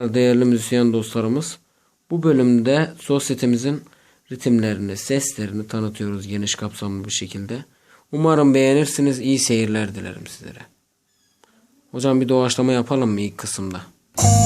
Değerli müzisyen dostlarımız, bu bölümde sosyetemizin ritimlerini, seslerini tanıtıyoruz geniş kapsamlı bir şekilde. Umarım beğenirsiniz. İyi seyirler dilerim sizlere. Hocam bir doğaçlama yapalım mı ilk kısımda? Elinize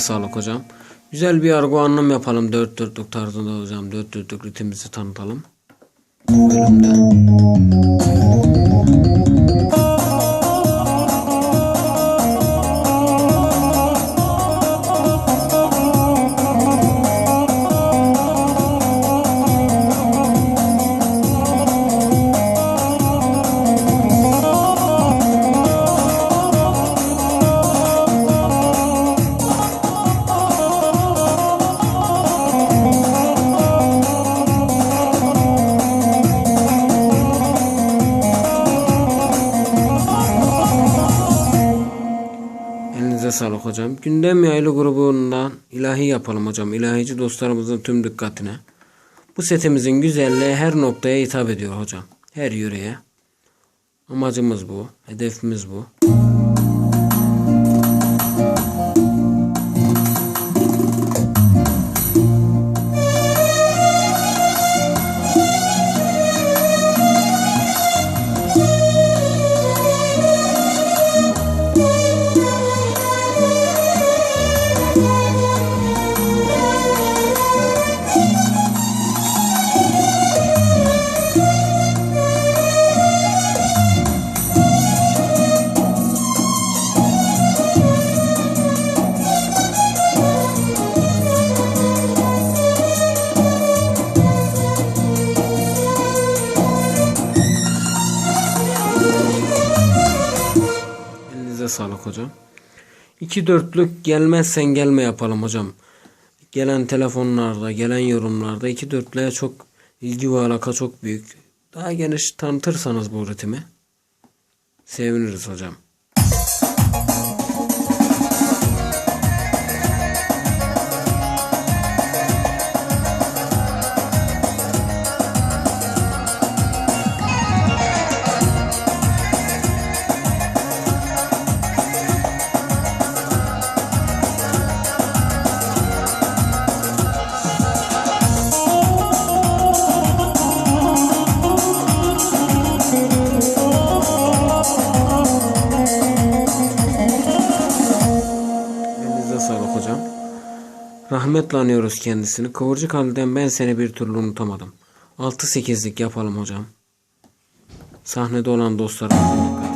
sağlık hocam. Güzel bir argo anlam yapalım dört dörtlük tarzında hocam. Dört dörtlük ritmimizi tanıtalım. Bu bölümde. Elinize sağlık hocam. Gündem yaylı grubundan ilahi yapalım hocam. İlahici dostlarımızın tüm dikkatine. Bu setimizin güzelliği her noktaya hitap ediyor hocam. Her yüreğe. Amacımız bu. Hedefimiz bu. Hocam. İki dörtlük gelmezsen gelme yapalım hocam. Gelen telefonlarda, gelen yorumlarda iki dörtlüğe çok ilgi ve alaka çok büyük. Daha geniş tanıtırsanız bu ritmi seviniriz hocam. Sağlık hocam. Rahmetle anıyoruz kendisini. Kıvırcık halden ben seni bir türlü unutamadım. 6-8'lik yapalım hocam. Sahnede olan dostlarımızın.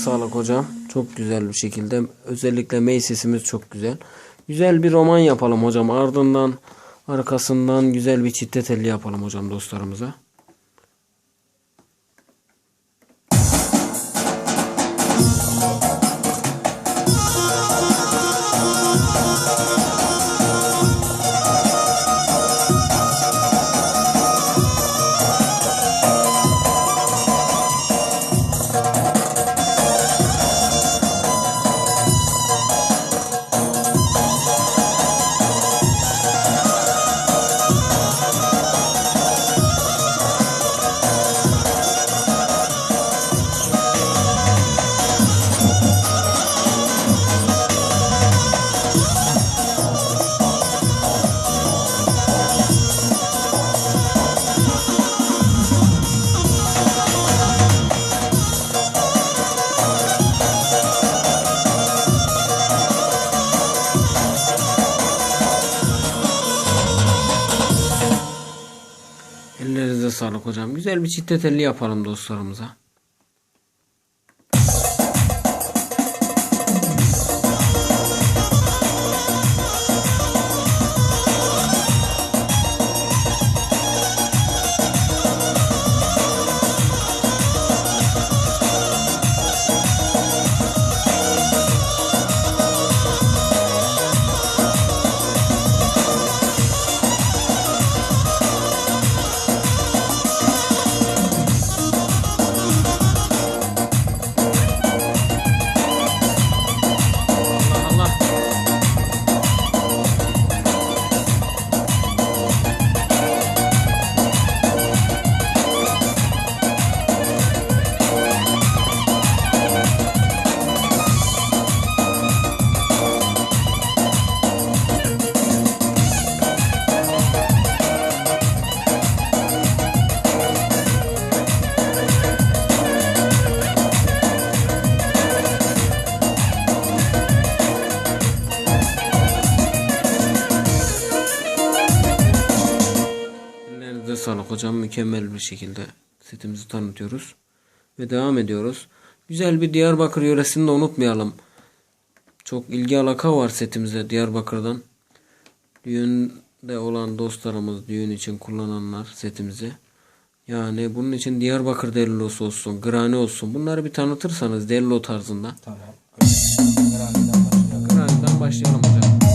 Sağlık hocam. Çok güzel bir şekilde. Özellikle mey sesimiz çok güzel. Güzel bir roman yapalım hocam. Ardından arkasından güzel bir çitte telli yapalım hocam dostlarımıza. Sağlık hocam. Güzel bir çitte telli yapalım dostlarımıza. Hocam. Mükemmel bir şekilde setimizi tanıtıyoruz. Ve devam ediyoruz. Güzel bir Diyarbakır yöresini de unutmayalım. Çok ilgi alaka var setimize Diyarbakır'dan. Düğünde olan dostlarımız, düğün için kullananlar setimizi. Yani bunun için Diyarbakır dellosu olsun, grani olsun. Bunları bir tanıtırsanız dello tarzında. Tamam. Graniden başlayalım. Graniden başlayalım hocam.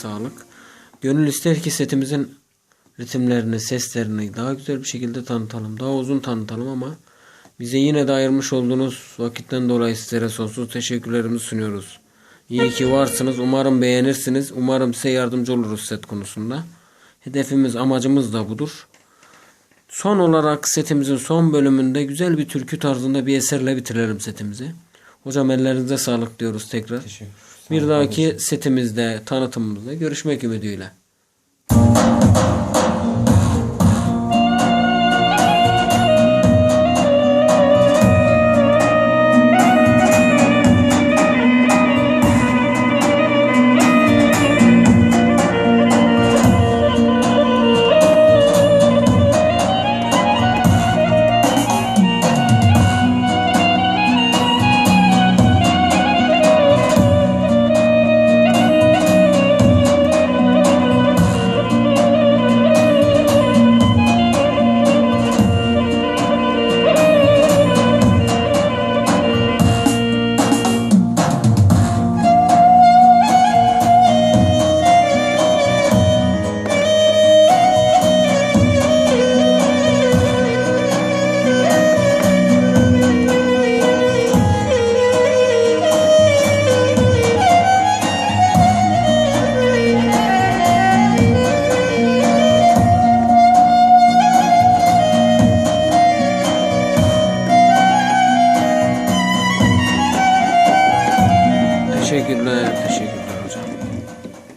Sağlık. Gönül ister ki setimizin ritimlerini, seslerini daha güzel bir şekilde tanıtalım. Daha uzun tanıtalım ama bize yine de ayırmış olduğunuz vakitten dolayı sizlere sonsuz teşekkürlerimizi sunuyoruz. İyi ki varsınız. Umarım beğenirsiniz. Umarım size yardımcı oluruz set konusunda. Hedefimiz, amacımız da budur. Son olarak setimizin son bölümünde güzel bir türkü tarzında bir eserle bitirelim setimizi. Hocam ellerinize sağlık diyoruz tekrar. Teşekkür. Bir dahaki setimizde, tanıtımımızda görüşmek ümidiyle.